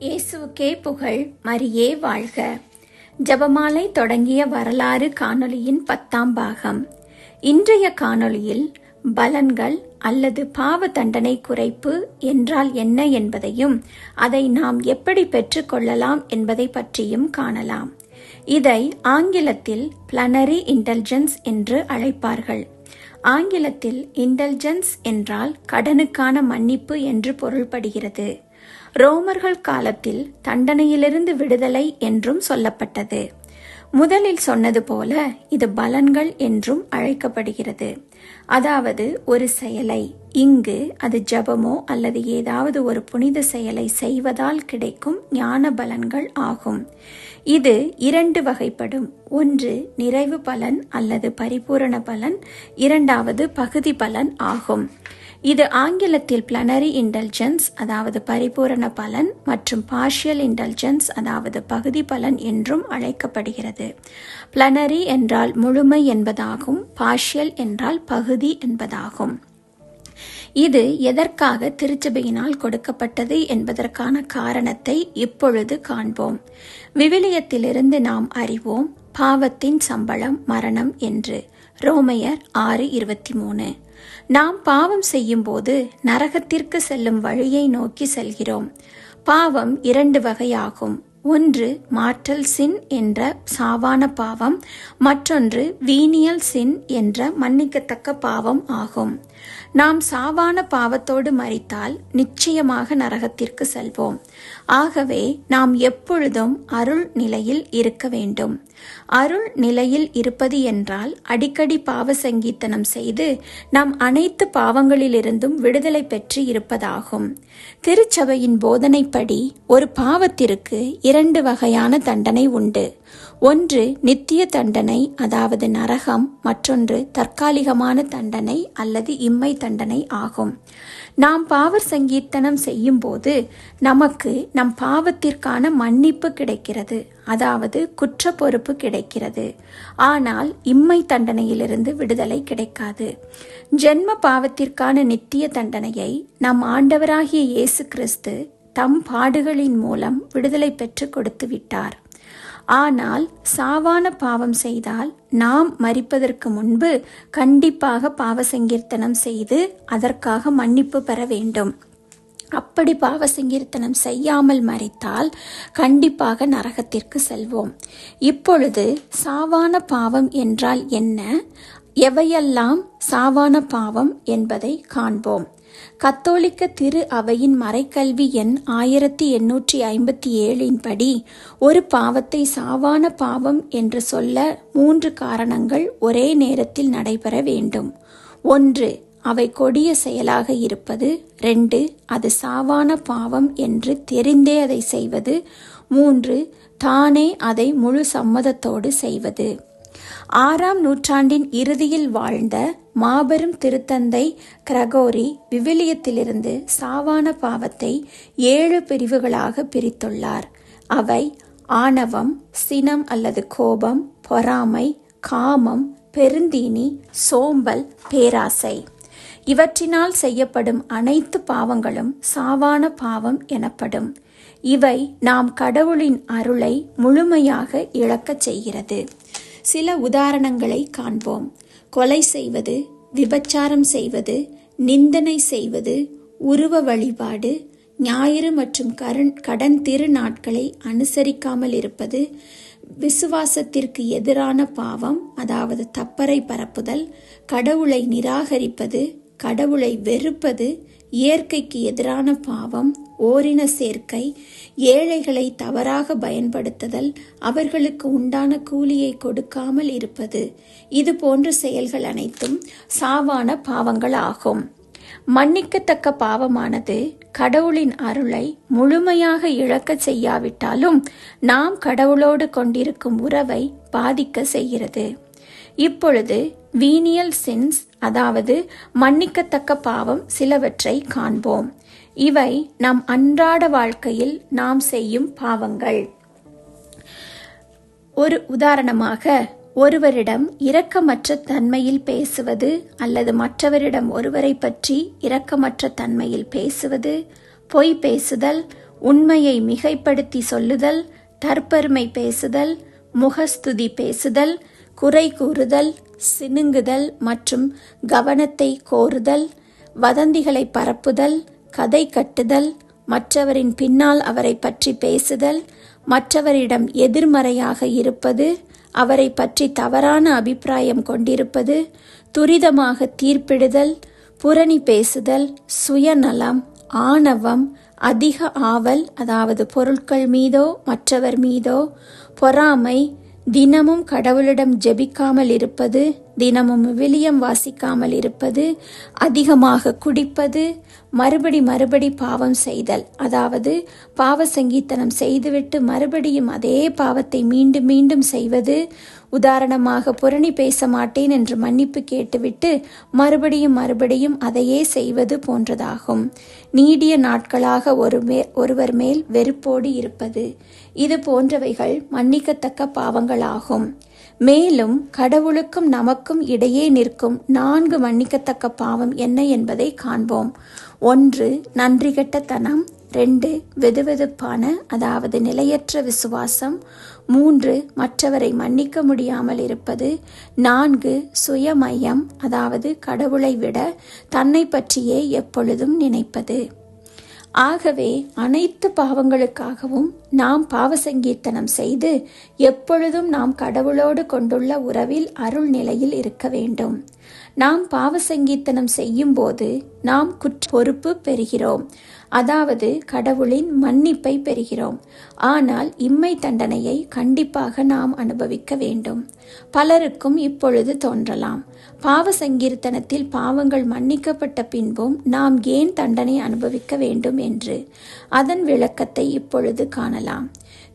இயேசுவுக்கே புகழ் மரியே வாழ்க. ஜபமாலை தொடங்கிய வரலாறு காணொளியின் பத்தாம் பாகம். இன்றைய காணொளியில் பலன்கள் அல்லது பாவ தண்டனை குறைப்பு என்றால் என்ன என்பதையும் அதை நாம் எப்படி பெற்றுக்கொள்ளலாம் என்பதை பற்றியும் காணலாம். இதை ஆங்கிலத்தில் பிளனரி இன்டெலிஜென்ஸ் என்று அழைப்பார்கள். ஆங்கிலத்தில் இன்டெலிஜென்ஸ் என்றால் கடனுக்கான மன்னிப்பு என்று பொருள்படுகிறது. ரோமர்கள் காலத்தில் தண்டனையிலிருந்து விடுதலை என்றும் சொல்லப்பட்டது. முதலில் சொன்னது போல இது பலன்கள் என்றும் அழைக்கப்படுகிறது. அதாவது ஒரு செயலை இங்கு அது ஜபமோ அல்லது ஏதாவது ஒரு புனித செயலை செய்வதால் கிடைக்கும் ஞான பலன்கள் ஆகும். இது இரண்டு வகைப்படும். ஒன்று நிறைவு பலன் அல்லது பரிபூரண பலன் இரண்டாவது பகுதி பலன் ஆகும். இது ஆங்கிலத்தில் பிளனரி இன்டெலிஜென்ஸ் அதாவது பரிபூரண பலன் மற்றும் பார்ஷியல் இன்டெலிஜென்ஸ் அதாவது பகுதி பலன் என்றும் அழைக்கப்படுகிறது. பிளனரி என்றால் முழுமை என்பதாகும் பார்ஷியல் என்றால் பகுதி என்பதாகும். இது எதற்காக திருச்சபையினால் கொடுக்கப்பட்டது என்பதற்கான காரணத்தை இப்பொழுது காண்போம். விவிலியத்திலிருந்து நாம் அறிவோம் பாவத்தின் சம்பளம் மரணம் என்று. ரோமையர் ஆறு இருபத்தி மூணு. நாம் பாவம் செய்யும்போது நரகத்திற்கு செல்லும் வழியை நோக்கி செல்கிறோம். பாவம் இரண்டு வகையாகும். ஒன்று மாற்றல் சின் என்ற சாவான பாவம். மற்றொன்று வீனியல் சின் என்ற மன்னிக்கத்தக்க பாவம் ஆகும். நாம் சாவான பாவத்தோடு மறித்தால் நிச்சயமாக நரகத்திற்கு செல்வோம். ஆகவே நாம் எப்பொழுதும் அருள் நிலையில் இருக்க வேண்டும். அருள் நிலையில் இருப்பது என்றால் அடிக்கடி பாவ சங்கீத்தனம் செய்து நாம் அனைத்து பாவங்களிலிருந்தும் விடுதலை பெற்று இருப்பதாகும். திருச்சபையின் போதனைப்படி ஒரு பாவத்திற்கு இரண்டு வகையான தண்டனை உண்டு. ஒன்று நித்திய தண்டனை அதாவது நரகம் மற்றொன்று தற்காலிகமான தண்டனை அல்லது இம்மை தண்டனை ஆகும். நாம் பாவர் சங்கீர்த்தனம் செய்யும்போது நமக்கு நம் பாவத்திற்கான மன்னிப்பு கிடைக்கிறது. அதாவது குற்ற பொறுப்பு கிடைக்கிறது. ஆனால் இம்மை தண்டனையிலிருந்து விடுதலை கிடைக்காது. ஜென்ம பாவத்திற்கான நித்திய தண்டனையை நம் ஆண்டவராகிய இயேசு கிறிஸ்து தம் பாடுகளின் மூலம் விடுதலை பெற்று கொடுத்து விட்டார். ஆனால் சாவான பாவம் செய்தால் நாம் மறிப்பதற்கு முன்பு கண்டிப்பாக பாவ சங்கீர்த்தனம் செய்து அதற்காக மன்னிப்பு பெற வேண்டும். அப்படி பாவ சங்கீர்த்தனம் செய்யாமல் மறைத்தால் கண்டிப்பாக நரகத்திற்கு செல்வோம். இப்பொழுது சாவான பாவம் என்றால் என்ன? எவையெல்லாம் சாவான பாவம் என்பதை காண்போம். கத்தோலிக்க திரு அவையின் மறைக்கல்வி எண் ஆயிரத்தி எண்ணூற்றி ஐம்பத்தி ஏழின் படி ஒரு பாவத்தை சாவான பாவம் என்று சொல்ல மூன்று காரணங்கள் ஒரே நேரத்தில் நடைபெற வேண்டும். ஒன்று அவை கொடிய செயலாக இருப்பது. ரெண்டு அது சாவான பாவம் என்று தெரிந்தே அதை செய்வது. மூன்று தானே அதை முழு சம்மதத்தோடு செய்வது. ஆறாம் நூற்றாண்டின் இறுதியில் வாழ்ந்த மாபெரும் திருத்தந்தை கிரகோரி விவிலியத்திலிருந்து சாவான பாவத்தை ஏழு பிரிவுகளாக பிரித்துள்ளார். அவை ஆணவம் சினம் அல்லது கோபம் பொறாமை காமம் பெருந்தீனி சோம்பல் பேராசை. இவற்றினால் செய்யப்படும் அனைத்து பாவங்களும் சாவான பாவம் எனப்படும். இவை நாம் கடவுளின் அருளை முழுமையாக இழக்கச் செய்கிறது. சில உதாரணங்களை காண்போம். கொலை செய்வது விபச்சாரம் செய்வது நிந்தனை செய்வது உருவ வழிபாடு ஞாயிறு மற்றும் கரண் கடன் திருநாட்களை அனுசரிக்காமல் இருப்பது விசுவாசத்திற்கு எதிரான பாவம் அதாவது தப்பறை பரப்புதல் கடவுளை நிராகரிப்பது கடவுளை வெறுப்பது இயற்கைக்கு எதிரான பாவம் ஓரின சேர்க்கை ஏழைகளை தவறாக பயன்படுத்துதல் அவர்களுக்கு உண்டான கூலியை கொடுக்காமல் இருப்பது. இது போன்ற செயல்கள் அனைத்தும் சாவான பாவங்கள் ஆகும் மன்னிக்கத்தக்க பாவமானது கடவுளின் அருளை முழுமையாக இழக்க செய்யாவிட்டாலும் நாம் கடவுளோடு கொண்டிருக்கும் உறவை பாதிக்க செய்கிறது. இப்பொழுது வீனியல் சின்ஸ் அதாவது மன்னிக்கத்தக்க பாவம் சிலவற்றை காண்போம். இவை நம் அன்றாட வாழ்க்கையில் நாம் செய்யும் பாவங்கள். ஒரு உதாரணமாக ஒருவரிடம் இரக்கமற்ற தன்மையில் பேசுவது அல்லது மற்றவரிடம் ஒருவரை பற்றி இரக்கமற்ற தன்மையில் பேசுவது பொய் பேசுதல் உண்மையை மிகைப்படுத்தி சொல்லுதல் தற்பெருமை பேசுதல் முகஸ்துதி பேசுதல் குறை கூறுதல் சினுங்குதல் மற்றும் கவனத்தை கோருதல் வதந்திகளை பரப்புதல் கதை கட்டுதல் மற்றவரின் பின்னால் அவரை பற்றி பேசுதல் மற்றவரிடம் எதிர்மறையாக இருப்பது அவரை பற்றி தவறான அபிப்பிராயம் கொண்டிருப்பது துரிதமாக தீர்ப்பிடுதல் புரணி பேசுதல் சுயநலம் ஆணவம் அதிக ஆவல் அதாவது பொருட்கள் மீதோ மற்றவர் மீதோ பொறாமை தினமும் கடவுளிடம் ஜெபிக்காமல் இருப்பது தினமும் விலியம் வாசிக்காமல் இருப்பது அதிகமாக குடிப்பது மறுபடி மறுபடி பாவம் செய்தல். அதாவது பாவ சங்கீத்தனம் செய்துவிட்டு மறுபடியும் அதே பாவத்தை மீண்டும் மீண்டும் செய்வது உதாரணமாக புரணி பேச மாட்டேன் என்று மன்னிப்பு கேட்டுவிட்டு மறுபடியும் மறுபடியும் அதையே செய்வது போன்றதாகும். நீடிய நாட்களாக ஒரு மே ஒருவர் மேல் வெறுப்போடு இருப்பது. இது போன்றவைகள் மன்னிக்கத்தக்க பாவங்களாகும். மேலும் கடவுளுக்கும் நமக்கும் இடையே நிற்கும் நான்கு மன்னிக்கத்தக்க பாவம் என்ன என்பதை காண்போம். ஒன்று நன்றிகெட்டத்தனம் ரெண்டு வெதுவெதுப்பான அதாவது நிலையற்ற விசுவாசம். மூன்று மற்றவரை மன்னிக்க முடியாமல் இருப்பது. நான்கு சுயமயம் அதாவது கடவுளை விட தன்னை பற்றியே எப்பொழுதும் நினைப்பது. ஆகவே அனைத்து பாவங்களுக்காகவும் நாம் பாவசங்கீர்த்தனம் செய்து எப்பொழுதும் நாம் கடவுளோடு கொண்டுள்ள உறவில் அருள் நிலையில் இருக்க வேண்டும். நாம் பாவசங்கீர்த்தனம் செய்யும் போது நாம் குற்ற பொறுப்பு பெறுகிறோம். அதாவது கடவுளின் மன்னிப்பை பெறுகிறோம். ஆனால் இம்மை தண்டனையை கண்டிப்பாக நாம் அனுபவிக்க வேண்டும். பலருக்கும் இப்பொழுது தோன்றலாம். பாவ சங்கீர்த்தனத்தில் பாவங்கள் மன்னிக்கப்பட்ட பின்பும் நாம் ஏன் தண்டனை அனுபவிக்க வேண்டும் என்று? அதன் விளக்கத்தை இப்பொழுது காணலாம்.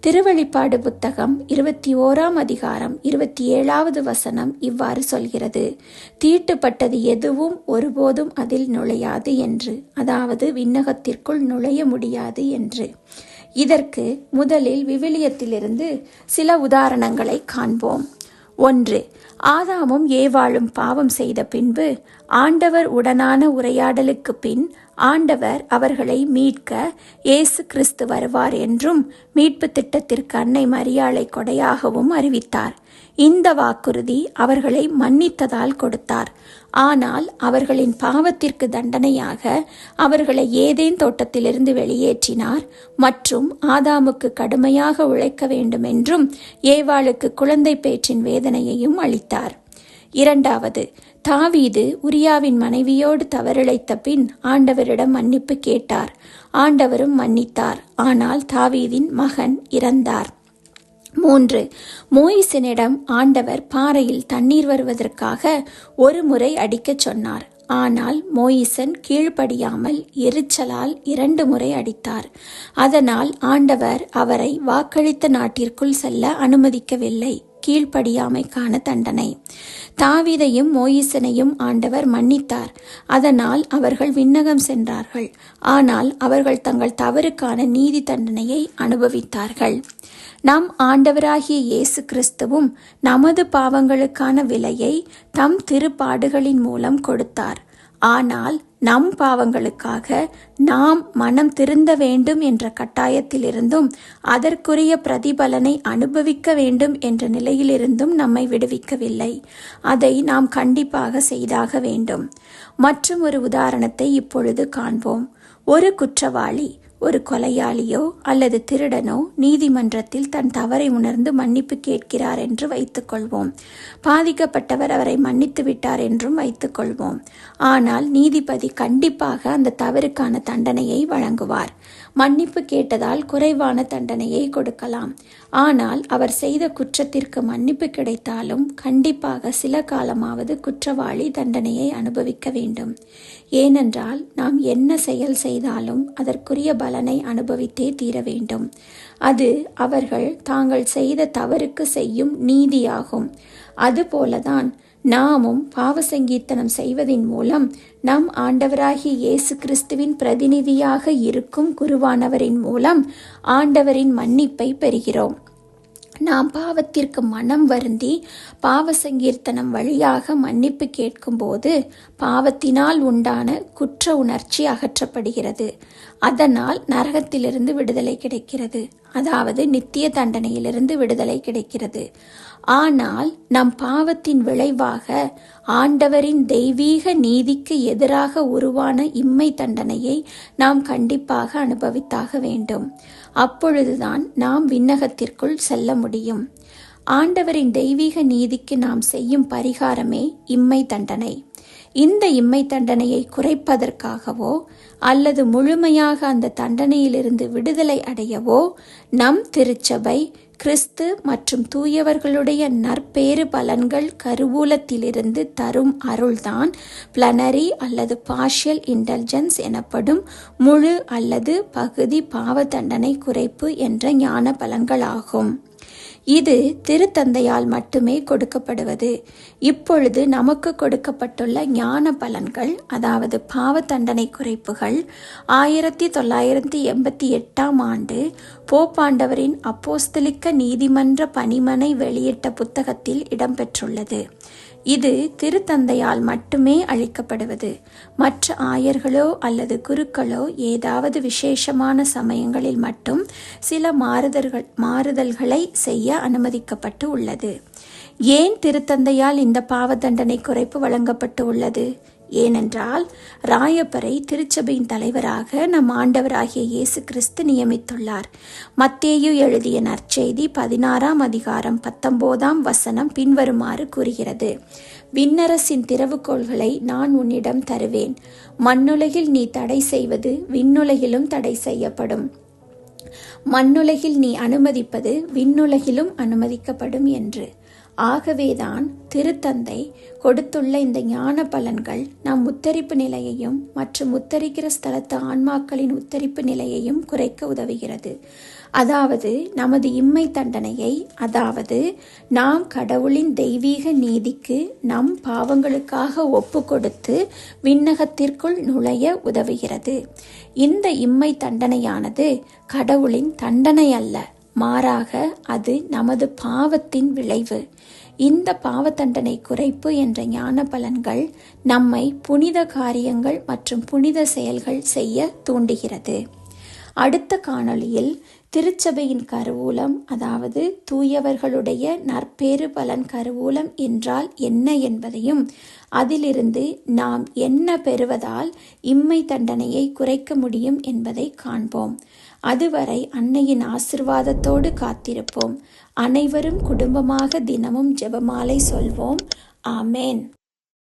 திருவழிப்பாடு புத்தகம் இருபத்தி ஓராம் அதிகாரம் இருபத்தி ஏழாவது வசனம் இவ்வாறு சொல்கிறது. தீட்டுப்பட்டது எதுவும் ஒருபோதும் அதில் நுழையாது என்று அதாவது விண்ணகத்திற்குள் நுழைய முடியாது என்று. இதற்கு முதலில் விவிலியத்திலிருந்து சில உதாரணங்களை காண்போம். ஒன்று ஆதாமும் ஏவாளும் பாவம் செய்த பின்பு ஆண்டவர் உடனான உரையாடலுக்கு பின் ஆண்டவர் அவர்களை மீட்க இயேசு கிறிஸ்து வருவார் என்றும் மீட்பு திட்டத்திற்கு அன்னை மரியாளை கொடையாகவும் அறிவித்தார். இந்த வாக்குறுதி அவர்களை மன்னித்ததால் கொடுத்தார். ஆனால் அவர்களின் பாவத்திற்கு தண்டனையாக அவர்களை ஏதேன் தோட்டத்திலிருந்து வெளியேற்றினார் மற்றும் ஆதாமுக்கு கடுமையாக உழைக்க வேண்டும் என்றும் ஏவாளுக்கு குழந்தை பேற்றின் வேதனையையும் அளித்தார். இரண்டாவது தாவீது உரியாவின் மனைவியோடு தவறிழைத்த பின் ஆண்டவரிடம் மன்னிப்பு கேட்டார். ஆண்டவரும் மன்னித்தார். ஆனால் தாவீதின் மகன் இறந்தார். மூன்று. மோயிசனிடம் ஆண்டவர் பாறையில் தண்ணீர் வருவதற்காக ஒரு முறை அடிக்கச் சொன்னார். ஆனால் மோயிசன் கீழ்ப்படியாமல் எரிச்சலால் இரண்டு முறை அடித்தார். அதனால் ஆண்டவர் அவரை வாக்களித்த நாட்டிற்குள் செல்ல அனுமதிக்கவில்லை. கீழ்ப்படியாமைக்கான தண்டனை. தாவீதையும் மோயிசனையும் ஆண்டவர் மன்னித்தார். அதனால் அவர்கள் விண்ணகம் சென்றார்கள். ஆனால் அவர்கள் தங்கள் தவறுக்கான நீதி தண்டனையை அனுபவித்தார்கள். நம் ஆண்டவராகிய இயேசு கிறிஸ்துவும் நமது பாவங்களுக்கான விலையை தம் திருப்பாடுகளின் மூலம் கொடுத்தார். ஆனால் நம் பாவங்களுக்காக நாம் மனம் திருந்த வேண்டும் என்ற கட்டாயத்திலிருந்தும் அதற்குரிய பிரதிபலனை அனுபவிக்க வேண்டும் என்ற நிலையிலிருந்தும் நம்மை விடுவிக்கவில்லை. அதை நாம் கண்டிப்பாக செய்தாக வேண்டும். மற்றும் ஒரு உதாரணத்தை இப்பொழுது காண்போம். ஒரு குற்றவாளி ஒரு கொலையாளியோ அல்லது திருடனோ நீதிமன்றத்தில் தன் தவறை உணர்ந்து மன்னிப்பு கேட்கிறார் என்று வைத்துக்கொள்வோம் பாதிக்கப்பட்டவர் அவரை மன்னித்து விட்டார் என்றும் வைத்துக்கொள்வோம் ஆனால் நீதிபதி கண்டிப்பாக அந்த தவறுக்கான தண்டனையை வழங்குவார். மன்னிப்பு கேட்டதால் குறைவான தண்டனையை கொடுக்கலாம். ஆனால் அவர் செய்த குற்றத்திற்கு மன்னிப்பு கிடைத்தாலும் கண்டிப்பாக சில காலமாவது குற்றவாளி தண்டனையை அனுபவிக்க வேண்டும். ஏனென்றால் நாம் என்ன செயல் செய்தாலும் அதற்குரிய பலனை அனுபவித்தே தீர வேண்டும். அது அவர்கள் தாங்கள் செய்த தவறுக்கு செய்யும் நீதியாகும். அதுபோலதான் நாமும் பாவ சங்கீர்த்தனம் செய்வதின் மூலம் நம் ஆண்டவராகிய இயேசு கிறிஸ்துவின் பிரதிநிதியாக இருக்கும் குருவானவரின் மூலம் ஆண்டவரின் மன்னிப்பை பெறுகிறோம். நாம் பாவத்திற்கு மனம் வருந்தி பாவ சங்கீர்த்தனம் வழியாக மன்னிப்பு கேட்கும்போது பாவத்தினால் உண்டான குற்ற உணர்ச்சி அகற்றப்படுகிறது. அதனால் நரகத்திலிருந்து விடுதலை கிடைக்கிறது. அதாவது நித்திய தண்டனையிலிருந்து விடுதலை கிடைக்கிறது. ஆனால் நம் பாவத்தின் விளைவாக ஆண்டவரின் தெய்வீக நீதிக்கு எதிராக உருவான இம்மை தண்டனையை நாம் கண்டிப்பாக அனுபவித்தாக வேண்டும். அப்பொழுதுதான் நாம் விண்ணகத்திற்குள் செல்ல முடியும். ஆண்டவரின் தெய்வீக நீதிக்கு நாம் செய்யும் பரிகாரமே இம்மை தண்டனை. இந்த இம்மை தண்டனையை குறைப்பதற்காகவோ அல்லது முழுமையாக அந்த தண்டனையிலிருந்து விடுதலை அடையவோ நம் திருச்சபை கிறிஸ்து மற்றும் தூயவர்களுடைய நற்பேறு பலன்கள் கருவூலத்திலிருந்து தரும் அருள்தான் பிளனரி அல்லது பார்ஷியல் இன்டெலிஜென்ஸ் எனப்படும் முழு அல்லது பகுதி பாவ தண்டனை குறைப்பு என்ற ஞான பலன்களாகும் இது திருத்தந்தையால் மட்டுமே கொடுக்கப்படுவது. இப்பொழுது நமக்கு கொடுக்கப்பட்டுள்ள ஞான பலன்கள் அதாவது பாவ தண்டனை குறைப்புகள் ஆயிரத்தி தொள்ளாயிரத்தி எண்பத்தி எட்டாம் ஆண்டு போப்பாண்டவரின் அப்போஸ்தலிக்க நீதிமன்ற பணிமனை வெளியிட்ட புத்தகத்தில் இடம்பெற்றுள்ளது. இது திருத்தந்தையால் மட்டுமே அளிக்கப்படுவது மற்ற ஆயர்களோ அல்லது குருக்களோ ஏதாவது விசேஷமான சமயங்களில் மட்டும் சில மாறுதல்கள் மாறுதல்களை செய்ய அனுமதிக்கப்பட்டு உள்ளது. ஏன் திருத்தந்தையால் இந்த பாவ தண்டனை குறைப்பு வழங்கப்பட்டு உள்ளது? ஏனென்றால் ராயப்பரை திருச்சபையின் தலைவராக நம் ஆண்டவராகிய இயேசு கிறிஸ்து நியமித்துள்ளார். மத்தேயு எழுதிய நற்செய்தி பதினாறாம் அதிகாரம் பத்தொன்பதாம் வசனம் பின்வருமாறு கூறுகிறது. விண்ணரசின் திறவுகோள்களை நான் உன்னிடம் தருவேன். மண்ணுலகில் நீ தடை செய்வது விண்ணுலகிலும் தடை செய்யப்படும். மண்ணுலகில் நீ அனுமதிப்பது விண்ணுலகிலும் அனுமதிக்கப்படும் என்று. ஆகவேதான் திருத்தந்தை கொடுத்துள்ள இந்த ஞான பலன்கள் நம் உத்தரிப்பு நிலையையும் மற்றும் உத்தரிக்கிற ஸ்தலத்து ஆன்மாக்களின் உத்தரிப்பு நிலையையும் குறைக்க உதவுகிறது. அதாவது நமது இம்மை தண்டனையை அதாவது நாம் கடவுளின் தெய்வீக நீதிக்கு நம் பாவங்களுக்காக ஒப்பு கொடுத்து விண்ணகத்திற்குள் நுழைய உதவுகிறது. இந்த இம்மை தண்டனையானது கடவுளின் தண்டனை அல்ல மாறாக அது நமது பாவத்தின் விளைவு. இந்த பாவ தண்டனை குறைப்பு என்ற ஞான பலன்கள் நம்மை புனித காரியங்கள் மற்றும் புனித செயல்கள் செய்ய தூண்டுகிறது. அடுத்த காணொளியில் திருச்சபையின் கருவூலம் அதாவது தூயவர்களுடைய நற்பேறு பலன் கருவூலம் என்றால் என்ன என்பதையும் அதிலிருந்து நாம் என்ன பெறுவதால் இம்மை தண்டனையை குறைக்க முடியும் என்பதை காண்போம். அதுவரை அன்னையின் ஆசிர்வாதத்தோடு காத்திருப்போம். அனைவரும் குடும்பமாக தினமும் ஜெபமாலை சொல்வோம். ஆமேன்.